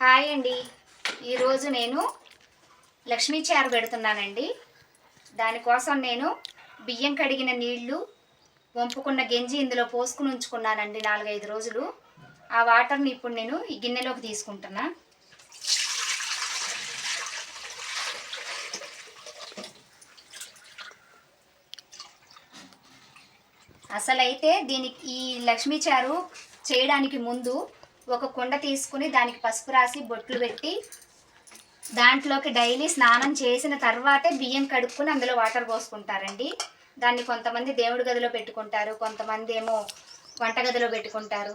Hi అండి. ఈరోజు నేను లక్ష్మీ చారు పెడుతున్నానండి. దానికోసం నేను బియ్యం కడిగిన నీళ్ళు వంపుకున్న గెంజి ఇందులో పోసుకుని ఉంచుకున్నానండి నాలుగైదు రోజులు. ఆ వాటర్ని ఇప్పుడు నేను ఈ గిన్నెలోకి తీసుకుంటున్నా. అసలైతే దీనికి ఈ లక్ష్మీ చారు చేయడానికి ముందు ఒక కుండ తీసుకుని దానికి పసుపు రాసి బొట్లు పెట్టి దాంట్లోకి డైలీ స్నానం చేసిన తర్వాతే బియ్యం కడుక్కుని అందులో వాటర్ పోసుకుంటారండి. దాన్ని కొంతమంది దేవుడి గదిలో పెట్టుకుంటారు కొంతమంది ఏమో వంటగదిలో పెట్టుకుంటారు.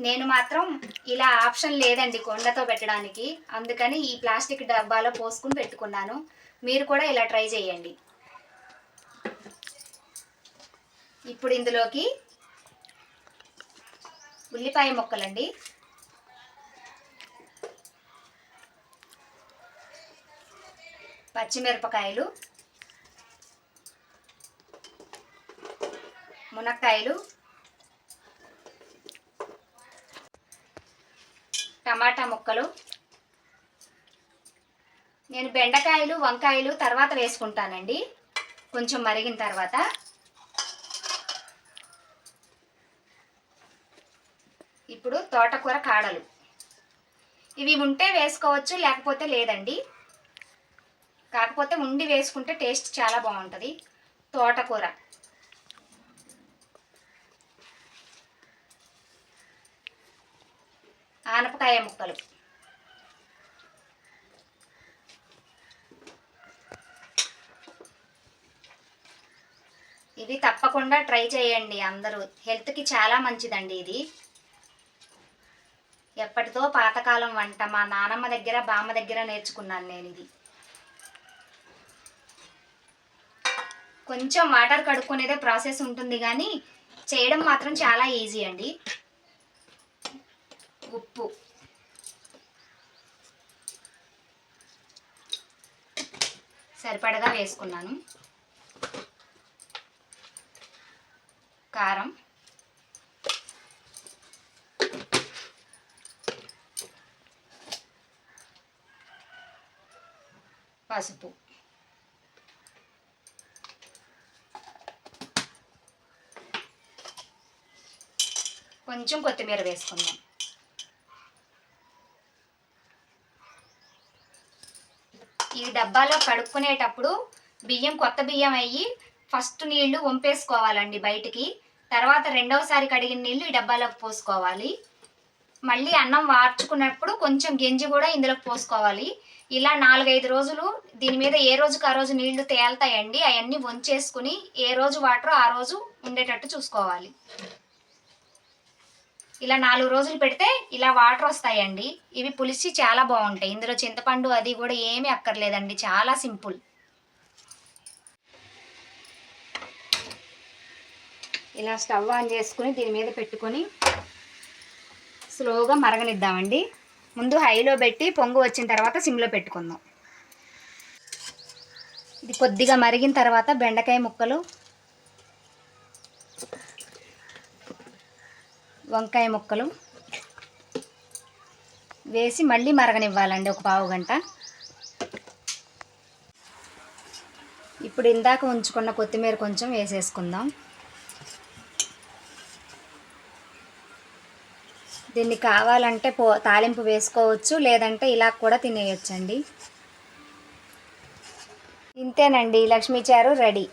నేను మాత్రం ఇలా ఆప్షన్ లేదండి కొండతో పెట్టడానికి. అందుకని ఈ ప్లాస్టిక్ డబ్బాలో పోసుకుని పెట్టుకున్నాను. మీరు కూడా ఇలా ట్రై చేయండి. ఇప్పుడు ఇందులోకి ఉల్లిపాయ ముక్కలండి. పచ్చిమిరపకాయలు మునక్కాయలు టమాటా ముక్కలు. నేను బెండకాయలు వంకాయలు తర్వాత వేసుకుంటానండి. కొంచెం మరిగిన తర్వాత ఇప్పుడు తోటకూర కాడలు. ఇవి ఉంటే వేసుకోవచ్చు లేకపోతే లేదండి. కాకపోతే ఉండి వేసుకుంటే టేస్ట్ చాలా బాగుంటుంది. తోటకూర. ఆనపకాయ ముక్కలు. ఇది తప్పకుండా ట్రై చేయండి అందరూ. హెల్త్కి చాలా మంచిదండి ఇది. ఎప్పటితో పాతకాలం వంట మా నానమ్మ దగ్గర బామ్మ దగ్గర నేర్చుకున్నాను నేను ఇది. కొంచెం వాటర్ కడుక్కునేదే ప్రాసెస్ ఉంటుంది కానీ చేయడం మాత్రం చాలా ఈజీ అండి. ఉప్పు. సరిపడగా వేసుకున్నాను. కారం. పసుపు కొంచెం కొత్తిమీర వేసుకుందాం ఈ డబ్బాలో కడుక్కునేటప్పుడు బియ్యం కొత్త బియ్యం అయ్యి ఫస్ట్ నీళ్ళు వంపేసుకోవాలండి బయటికి. తర్వాత రెండవసారి కడిగిన నీళ్ళు ఈ డబ్బాలోకి పోసుకోవాలి. మళ్ళీ అన్నం వార్చుకున్నప్పుడు కొంచెం గెంజి కూడా ఇందులోకి పోసుకోవాలి. ఇలా నాలుగైదు రోజులు దీని మీద ఏ రోజుకి ఆ రోజు నీళ్ళు తేలుతాయండి అవన్నీ వంచేసుకుని ఏ రోజు వాటర్ ఆ రోజు ఉండేటట్టు చూసుకోవాలి. ఇలా నాలుగు రోజులు పెడితే ఇలా వాటర్ వస్తాయండి. ఇవి పులిసి చాలా బాగుంటాయి. ఇందులో చింతపండు అది కూడా ఏమీ అక్కర్లేదండి. చాలా సింపుల్. ఇలా స్టవ్ ఆన్ చేసుకుని దీని మీద పెట్టుకొని స్లోగా మరగనిద్దామండి. ముందు హైలో పెట్టి పొంగు వచ్చిన తర్వాత సిమ్లో పెట్టుకుందాం. ఇది కొద్దిగా మరిగిన తర్వాత బెండకాయ ముక్కలు వంకాయ ముక్కలు వేసి మళ్ళీ మరగనివ్వాలండి ఒక పావు గంట. ఇప్పుడు ఇందాక ఉంచుకున్న కొత్తిమీర కొంచెం వేసేసుకుందాం. దీన్ని కావాలంటే పో తాలింపు వేసుకోవచ్చు లేదంటే ఇలా కూడా తినేయొచ్చండి. ఇంతేనండి లక్ష్మీ చారు రెడీ.